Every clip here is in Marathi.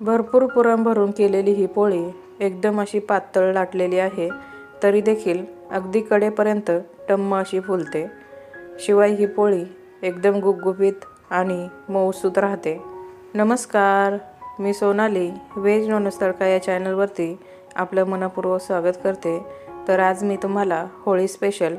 भरपूर पुरण भरून केलेली ही पोळी एकदम अशी पातळ लाटलेली आहे तरी देखील अगदी कडेपर्यंत टम्म अशी फुलते. शिवाय ही पोळी एकदम गुपगुपीत आणि मऊसूत राहते. नमस्कार मी सोनाली व्हेज नॉनस तडका या चॅनलवरती आपलं मनपूर्वक स्वागत करते. तर आज मी तुम्हाला होळी स्पेशल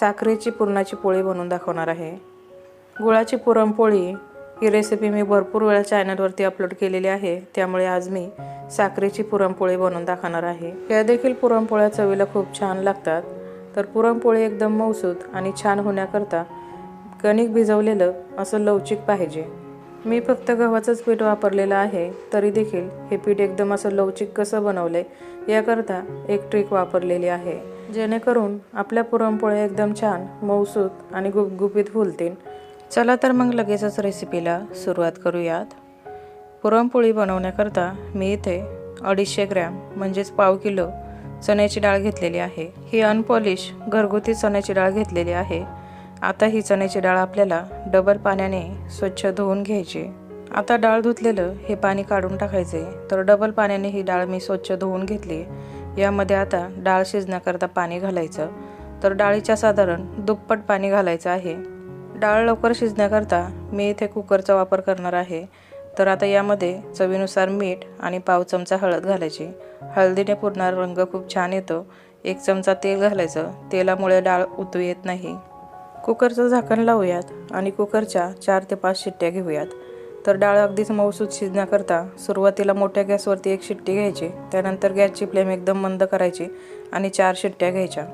साखरेची पुरणाची पोळी बनवून दाखवणार आहे. गुळाची पुरणपोळी ही रेसिपी मी भरपूर वेळा चॅनलवरती अपलोड केलेली आहे. त्यामुळे आज मी साखरेची पुरणपोळी बनवून दाखवणार आहे. या देखील पुरणपोळ्या चवीला खूप छान लागतात. तर पुरणपोळी एकदम मऊसूत आणि छान होण्याकरता कणिक भिजवलेलं असं लवचिक पाहिजे. मी फक्त गव्हाचंच पीठ वापरलेलं आहे. तरी देखील हे पीठ एकदम असं लवचिक कसं बनवलंय याकरता एक ट्रिक वापरलेली आहे. जेणेकरून आपल्या पुरणपोळ्या एकदम छान मऊसूत आणि गुपगुपीत फुलतील. चला तर मग लगेचच रेसिपीला सुरुवात करूयात. पुरणपोळी बनवण्याकरता मी इथे अडीचशे ग्रॅम म्हणजेच पाव किलो चण्याची डाळ घेतलेली आहे. ही अनपॉलिश घरगुती चण्याची डाळ घेतलेली आहे. आता ही चण्याची डाळ आपल्याला डबल पाण्याने स्वच्छ धुवून घ्यायची. आता डाळ धुतलेलं हे पाणी काढून टाकायचे. तर डबल पाण्याने ही डाळ मी स्वच्छ धुवून घेतली. यामध्ये आता डाळ शिजण्याकरता पाणी घालायचं. तर डाळीच्या साधारण दुप्पट पाणी घालायचं आहे. डाळ लवकर शिजण्याकरता मी इथे कुकरचा वापर करणार आहे. तर आता यामध्ये चवीनुसार मीठ आणि पाव चमचा हळद घालायची. हळदीने पूर्ण रंग खूप छान येतो. एक चमचा तेल घालायचं. तेलामुळे डाळ उतू येत नाही. कुकरचं झाकण लावूयात आणि कुकरच्या चार ते पाच शिट्ट्या घेऊयात. तर डाळ अगदीच मऊसूत शिजण्याकरता सुरुवातीला मोठ्या गॅसवरती एक शिट्टी घ्यायची. त्यानंतर गॅसची फ्लेम एकदम मंद करायची आणि चार शिट्ट्या घ्यायच्या.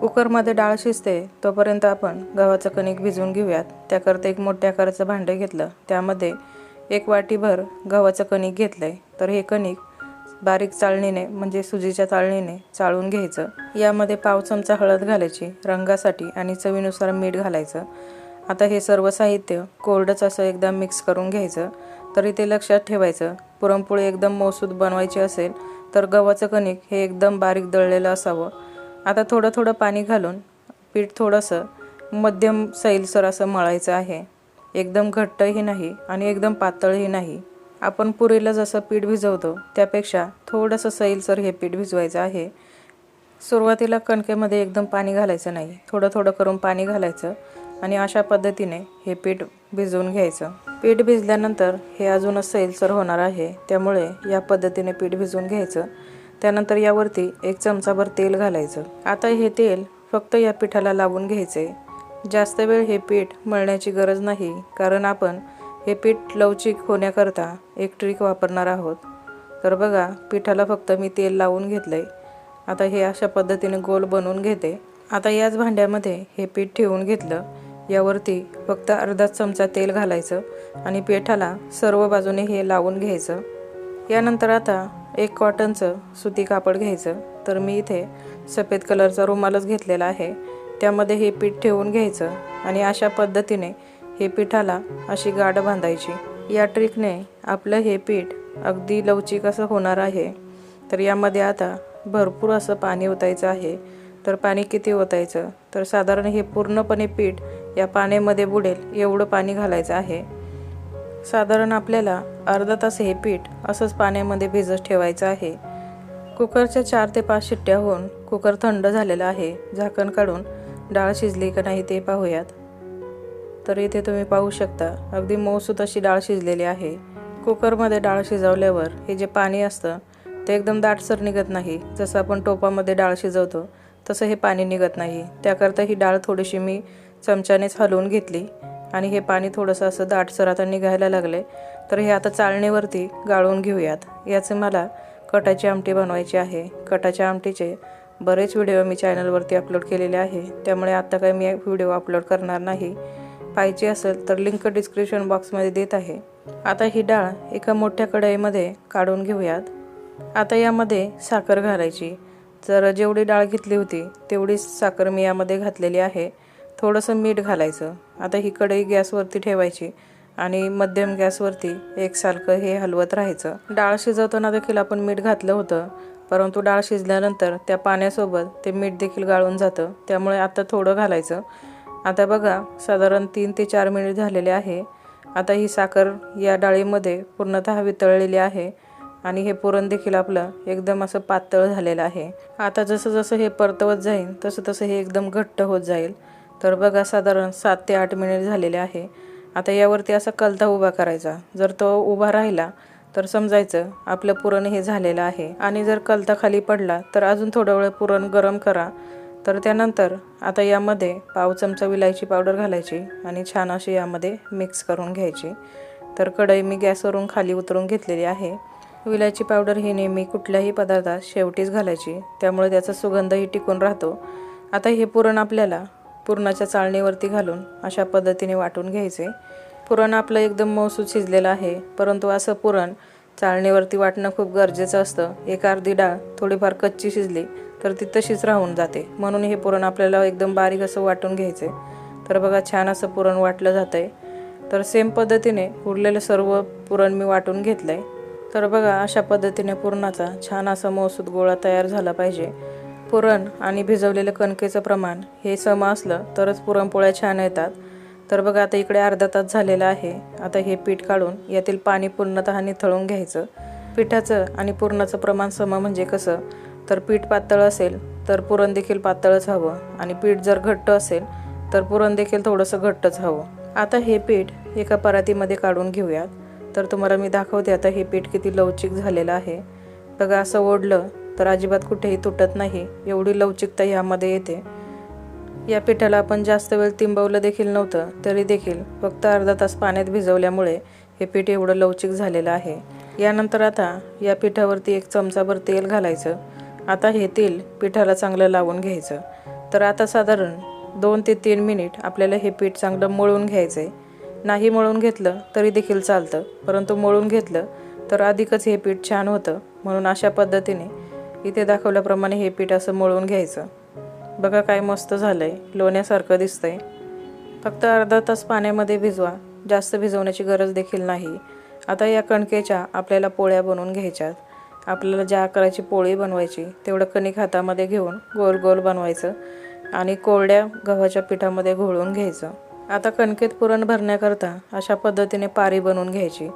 कुकरमध्ये डाळ शिजते तोपर्यंत आपण गव्हाचं कणिक भिजवून घेऊयात. त्याकरता एक मोठ्या आकाराचं भांडं घेतलं. त्यामध्ये एक वाटीभर गव्हाचं कणिक घेतलं आहे तर हे कणिक बारीक चाळणीने म्हणजे सुजीच्या चाळणीने चाळून घ्यायचं. यामध्ये पाव चमचा हळद घालायची रंगासाठी आणि चवीनुसार मीठ घालायचं. आता हे सर्व साहित्य कोरडंच असं एकदम मिक्स करून घ्यायचं. तर इथे लक्षात ठेवायचं पुरणपोळी एकदम मौसूद बनवायची असेल तर गव्हाचं कणिक हे एकदम बारीक दळलेलं असावं. आता थोडं थोडं पाणी घालून पीठ थोडंसं मध्यम सैलसर असं मळायचं आहे. एकदम घट्टही नाही आणि एकदम पातळही नाही. आपण पुरीला जसं पीठ भिजवतो त्यापेक्षा थोडंसं सैलसर हे पीठ भिजवायचं आहे. सुरुवातीला कणकेमध्ये एकदम पाणी घालायचं नाही. थोडं थोडं करून पाणी घालायचं आणि अशा पद्धतीने हे पीठ भिजवून घ्यायचं. पीठ भिजल्यानंतर हे अजूनच सैलसर होणार आहे. त्यामुळे या पद्धतीने पीठ भिजवून घ्यायचं. त्यानंतर यावरती एक चमचाभर तेल घालायचं. आता हे तेल फक्त या पिठाला लावून घ्यायचे. जास्त वेळ हे पीठ मळण्याची गरज नाही कारण आपण हे पीठ लवचिक होण्याकरता एक ट्रिक वापरणार आहोत. तर बघा पिठाला फक्त मी तेल लावून घेतलं आहे आता हे अशा पद्धतीने गोल बनवून घेते. आता याच भांड्यामध्ये हे पीठ ठेवून घेतलं. यावरती फक्त अर्धा चमचा तेल घालायचं आणि पिठाला सर्व बाजूने हे लावून घ्यायचं. यानंतर आता एक कॉटनचं सुती कापड घ्यायचं. तर मी इथे सफेद कलरचा रुमालच घेतलेला आहे. त्यामध्ये हे पीठ ठेवून घ्यायचं आणि अशा पद्धतीने हे पिठाला अशी गाठ बांधायची. या ट्रिकने आपलं हे पीठ अगदी लवचिक असं होणार आहे. तर यामध्ये आता भरपूर असं पाणी ओतायचं आहे. तर पाणी किती ओतायचं? तर साधारण हे पूर्णपणे पीठ या पाण्यामध्ये बुडेल एवढं पाणी घालायचं आहे. साधारण आपल्याला अर्धा तास हे पीठ असंच पाण्यामध्ये भिजत ठेवायचं आहे. कुकरच्या चार ते पाच शिट्ट्या होऊन कुकर थंड झालेला आहे. झाकण काढून डाळ शिजली का नाही ते पाहूयात. तर इथे तुम्ही पाहू शकता अगदी मऊसूत अशी डाळ शिजलेली आहे. कुकरमध्ये डाळ शिजवल्यावर हे जे पाणी असतं ते एकदम दाटसर निघत नाही. जसं आपण टोपामध्ये डाळ शिजवतो तसं हे पाणी निघत नाही. त्याकरता ही डाळ थोडीशी मी चमच्यानेच हलवून घेतली. आणि हे पाणी थोडंसं असं दाटसर आता निघायला लागले तर हे आता चाळणीवरती गाळून घेऊयात. याचे मला कटाची आमटी बनवायची आहे. कटाच्या आमटीचे बरेच व्हिडिओ मी चॅनलवरती अपलोड केलेले आहे. त्यामुळे आत्ता काही मी व्हिडिओ अपलोड करणार नाही. पाहिजे असेल तर लिंक डिस्क्रिप्शन बॉक्समध्ये देत आहे. आता ही डाळ एका मोठ्या कढईमध्ये काढून घेऊयात. आता यामध्ये साखर घालायची. जर जेवढी डाळ घेतली होती तेवढीच साखर मी यामध्ये घातलेली आहे. थोडंसं मीठ घालायचं. आता ही कढई गॅसवरती ठेवायची आणि मध्यम गॅसवरती एकसारखं हे हलवत राहायचं. डाळ शिजवताना देखील आपण मीठ घातलं होतं परंतु डाळ शिजल्यानंतर त्या पाण्यासोबत ते मीठ देखील गाळून जातं. त्यामुळे आता थोडं घालायचं. आता बघा साधारण तीन ते चार मिनिट झालेले आहे. आता ही साखर या डाळीमध्ये पूर्णतः वितळलेली आहे आणि हे पुरण देखील आपलं एकदम असं पातळ झालेलं आहे. आता जसं जसं हे परतवत जाईल तसं तसं हे एकदम घट्ट होत जाईल. तर बघा साधारण सात ते आठ मिनिट झालेले आहे. आता यावरती असा कलता उभा करायचा. जर तो उभा राहिला तर समजायचं आपलं पुरण हे झालेलं आहे. आणि जर कलता खाली पडला तर अजून थोडा वेळ पुरण गरम करा. तर त्यानंतर आता यामध्ये पाव चमचा विलायची पावडर घालायची आणि छान अशी यामध्ये मिक्स करून घ्यायची. तर कढई मी गॅसवरून खाली उतरून घेतलेली आहे. विलायची पावडर ही नेहमी कुठल्याही पदार्थात शेवटीच घालायची. त्यामुळे त्याचा सुगंधही टिकून राहतो. आता हे पुरण आपल्याला पुरणाच्या चाळणीवरती घालून अशा पद्धतीने वाटून घ्यायचे. पुरण आपलं एकदम मौसूद शिजलेलं आहे परंतु असं पुरण चाळणीवरती वाटणं खूप गरजेचं असतं. एक अर्धी डाळ थोडीफार कच्ची शिजली तर ती तशीच राहून जाते. म्हणून हे पुरण आपल्याला एकदम बारीक असं वाटून घ्यायचं. आहे तर बघा छान असं पुरण वाटलं जातं आहे तर सेम पद्धतीने उरलेलं सर्व पुरण मी वाटून घेतलं आहे तर बघा अशा पद्धतीने पुरणाचा छान असा मौसूद गोळा तयार झाला पाहिजे. पुरण आणि भिजवलेलं कणकेचं प्रमाण हे सम असलं तरच पुरणपोळ्या छान येतात. तर बघा आता इकडे अर्धा तास झालेला आहे. आता हे पीठ काढून यातील पाणी पूर्णतः निथळून घ्यायचं. पिठाचं आणि पुरणाचं प्रमाण सम म्हणजे कसं? तर पीठ पातळ असेल तर पुरण देखील पातळच हवं आणि पीठ जर घट्ट असेल तर पुरण देखील थोडंसं घट्टच हवं. आता हे पीठ एका परातीमध्ये काढून घेऊयात. तर तुम्हाला मी दाखवते आता हे पीठ किती लवचिक झालेलं आहे. बघा असं ओढलं तर अजिबात कुठेही तुटत नाही. एवढी लवचिकता ह्यामध्ये येते. या पिठाला आपण जास्त वेळ तिंबवलं देखील नव्हतं तरी देखील फक्त अर्धा तास पाण्यात भिजवल्यामुळे हे पीठ एवढं लवचिक झालेलं आहे. यानंतर आता या पिठावरती एक चमचाभर तेल घालायचं. आता हे तेल पिठाला चांगलं लावून घ्यायचं. तर आता साधारण दोन ते तीन मिनिट आपल्याला हे पीठ चांगलं मळून घ्यायचं आहे नाही मळून घेतलं तरी देखील चालतं परंतु मळून घेतलं तर अधिकच हे पीठ छान होतं म्हणून अशा पद्धतीने इथे दाखवल्याप्रमाणे हे पीठ असं मळून घ्यायचं. बघा काय मस्त झालं आहे लोण्यासारखं दिसतंय. फक्त अर्धा तास पाण्यामध्ये भिजवा. जास्त भिजवण्याची गरज देखील नाही. आता या कणकेच्या आपल्याला पोळ्या बनवून घ्यायच्यात. आपल्याला ज्या आकाराची पोळी बनवायची तेवढं कणिक हातामध्ये घेऊन गोल गोल बनवायचं आणि कोरड्या गव्हाच्या पिठामध्ये घोळून घ्यायचं. आता कणकेत पुरण भरण्याकरता अशा पद्धतीने पारी बनवून घ्यायची.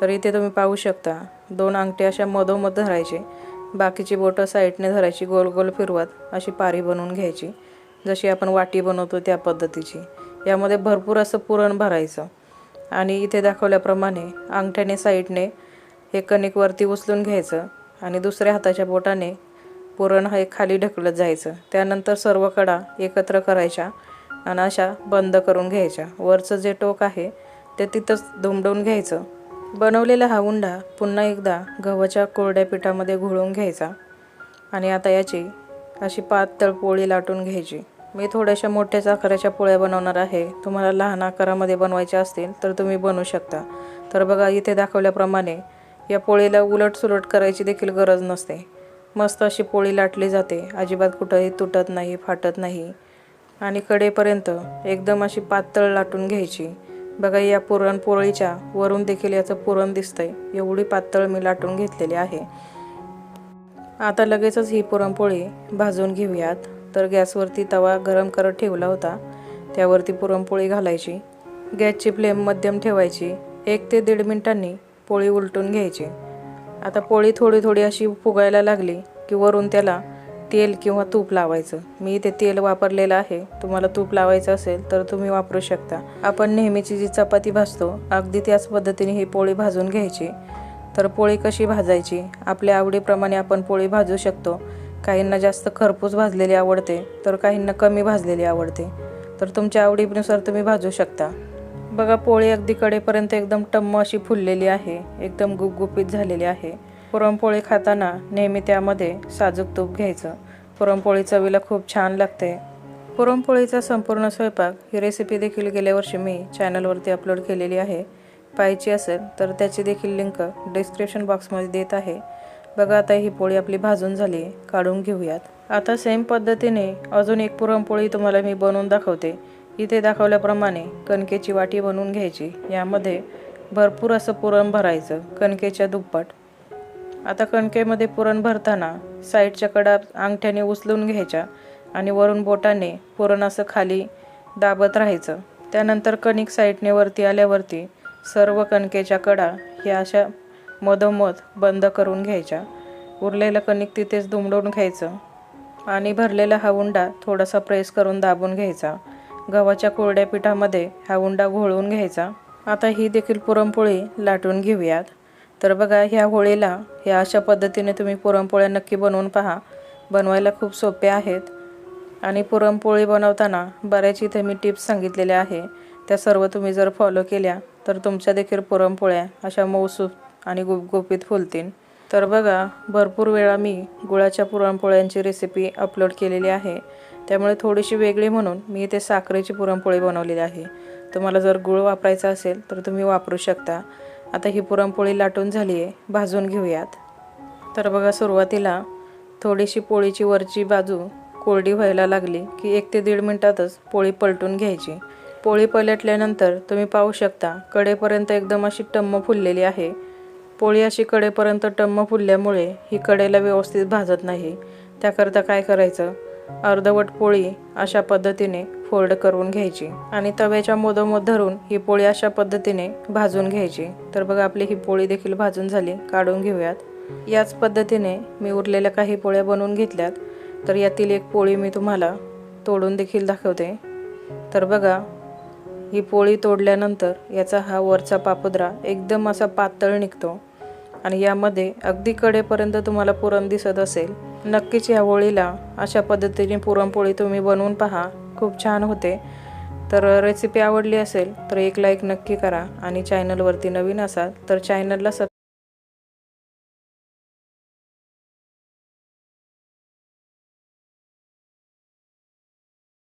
तर इथे तुम्ही पाहू शकता दोन अंगठे अशा मधोमध धरायचे. बाकीची बोटं साईडने धरायची गोल गोल फिरवत अशी पारी बनवून घ्यायची. जशी आपण वाटी बनवतो त्या पद्धतीची. यामध्ये भरपूर असं पुरण भरायचं. आणि इथे दाखवल्याप्रमाणे अंगठ्याने साईडने हे कणिकवरती उचलून घ्यायचं आणि दुसऱ्या हाताच्या बोटाने पुरण हे खाली ढकलत जायचं. त्यानंतर सर्व कडा एकत्र करायच्या आणि अशा बंद करून घ्यायच्या. वरचं जे टोक आहे ते तिथंच दुमडून घ्यायचं. बनवलेला हा उंडा पुन्हा एकदा गव्हाच्या कोरड्या पिठामध्ये घोळून घ्यायचा आणि आता याची अशी पातळ पोळी लाटून घ्यायची. मी थोड्याशा मोठ्याच आकाराच्या पोळ्या बनवणार आहे. तुम्हाला लहान आकारामध्ये बनवायच्या असतील तर तुम्ही बनवू शकता. तर बघा इथे दाखवल्याप्रमाणे या पोळीला उलट सुलट करायची देखील गरज नसते. मस्त अशी पोळी लाटली जाते. अजिबात कुठंही तुटत नाही फाटत नाही. आणि कडेपर्यंत एकदम अशी पातळ लाटून घ्यायची. बघा या पुरणपोळीच्या वरून देखील याचं पुरण दिसतंय. एवढी पातळ मी लाटून घेतलेली आहे. आता लगेचच ही पुरणपोळी भाजून घेऊयात. तर गॅसवरती तवा गरम करत ठेवला होता. त्यावरती पुरणपोळी घालायची. गॅसची फ्लेम मध्यम ठेवायची. एक ते दीड मिनिटांनी पोळी उलटून घ्यायची. आता पोळी थोडी थोडी अशी फुगायला लागली की वरून त्याला तेल किंवा तूप लावायचं. मी इथे तेल वापरलेलं आहे. तुम्हाला तूप लावायचं असेल तर तुम्ही वापरू शकता. आपण नेहमीची जी चपाती भाजतो अगदी त्याच पद्धतीने ही पोळी भाजून घ्यायची. तर पोळी कशी भाजायची? आपल्या आवडीप्रमाणे आपण पोळी भाजू शकतो. काहींना जास्त खरपूस भाजलेली आवडते तर काहींना कमी भाजलेली आवडते. तर तुमच्या आवडीनुसार तुम्ही भाजू शकता. बघा पोळी अगदी कडेपर्यंत एकदम टम्म अशी फुललेली आहे. एकदम गुपगुपीत झालेली आहे. पुरणपोळी खाताना नेहमी त्यामध्ये साजूक तूप घ्यायचं. पुरणपोळी चवीला खूप छान लागते. पुरणपोळीचा संपूर्ण स्वयंपाक ही रेसिपी देखील गेल्या वर्षी मी चॅनलवरती अपलोड केलेली आहे. पाहायची असेल तर त्याची देखील लिंक डिस्क्रिप्शन बॉक्समध्ये देत आहे. बघा आता ही पोळी आपली भाजून झाली काढून घेऊयात. आता सेम पद्धतीने अजून एक पुरणपोळी तुम्हाला मी बनवून दाखवते. इथे दाखवल्याप्रमाणे कणकेची वाटी बनवून घ्यायची. यामध्ये भरपूर असं पुरण भरायचं कणकेच्या दुप्पट. आता कणकेमध्ये पुरण भरताना साईडच्या कडा अंगठ्याने उचलून घ्यायच्या आणि वरून बोटाने पुरण असं खाली दाबत राहायचं. त्यानंतर कणिक साईडने वरती आल्यावरती सर्व कणकेच्या कडा ह्या अशा मधोमध बंद करून घ्यायच्या. उरलेलं कणिक तिथेच दुमडून घ्यायचं आणि भरलेला हा उंडा थोडासा प्रेस करून दाबून घ्यायचा. गव्हाच्या कोरड्या पिठामध्ये हा उंडा घोळवून घ्यायचा. आता ही देखील पुरणपोळी लाटून घेऊयात. तर बघा ह्या होळीला ह्या अशा पद्धतीने तुम्ही पुरणपोळ्या नक्की बनवून पहा. बनवायला खूप सोप्या आहेत. आणि पुरणपोळी बनवताना बऱ्याच इथे मी टिप्स सांगितलेल्या आहे. त्या सर्व तुम्ही जर फॉलो केल्या तर तुमच्या देखील पुरणपोळ्या अशा मऊसूत आणि गुपगुपीत फुलतील. तर बघा भरपूर वेळा मी गुळाच्या पुरणपोळ्यांची रेसिपी अपलोड केलेली आहे. त्यामुळे थोडीशी वेगळी म्हणून मी इथे साखरेची पुरणपोळी बनवलेली आहे. तुम्हाला जर गुळ वापरायचा असेल तर तुम्ही वापरू शकता. आता ही पुरणपोळी लाटून झाली आहे भाजून घेऊयात. तर बघा सुरुवातीला थोडीशी पोळीची वरची बाजू कोरडी व्हायला लागली की एक ते दीड मिनटातच पोळी पलटून घ्यायची. पोळी पलटल्यानंतर तुम्ही पाहू शकता कडेपर्यंत एकदम अशी टम्म फुललेली आहे. पोळी अशी कडेपर्यंत टम्म फुलल्यामुळे ही कडेला व्यवस्थित भाजत नाही. त्याकरता काय करायचं? अर्धवट पोळी अशा पद्धतीने फोल्ड करून घ्यायची आणि तव्याच्या मधोमध धरून ही पोळी अशा पद्धतीने भाजून घ्यायची. तर बघा आपली ही पोळी देखील भाजून झाली. काढून घेऊयात. याच पद्धतीने मी उरलेल्या काही पोळ्या बनवून घेतल्यात. तर यातील एक पोळी मी तुम्हाला तोडून देखील दाखवते. तर बघा ही पोळी तोडल्यानंतर याचा हा वरचा पापुद्रा एकदम असा पातळ निघतो. आणि यामध्ये अगदी कडेपर्यंत तुम्हाला पुरण दिसत असेल. नक्कीच या होळीला अशा पद्धतीने पुरणपोळी तुम्ही बनवून पहा. खूप छान होते. तर रेसिपी आवडली असेल तर एक लाईक नक्की करा आणि चॅनलवरती नवीन असाल तर चॅनलला सब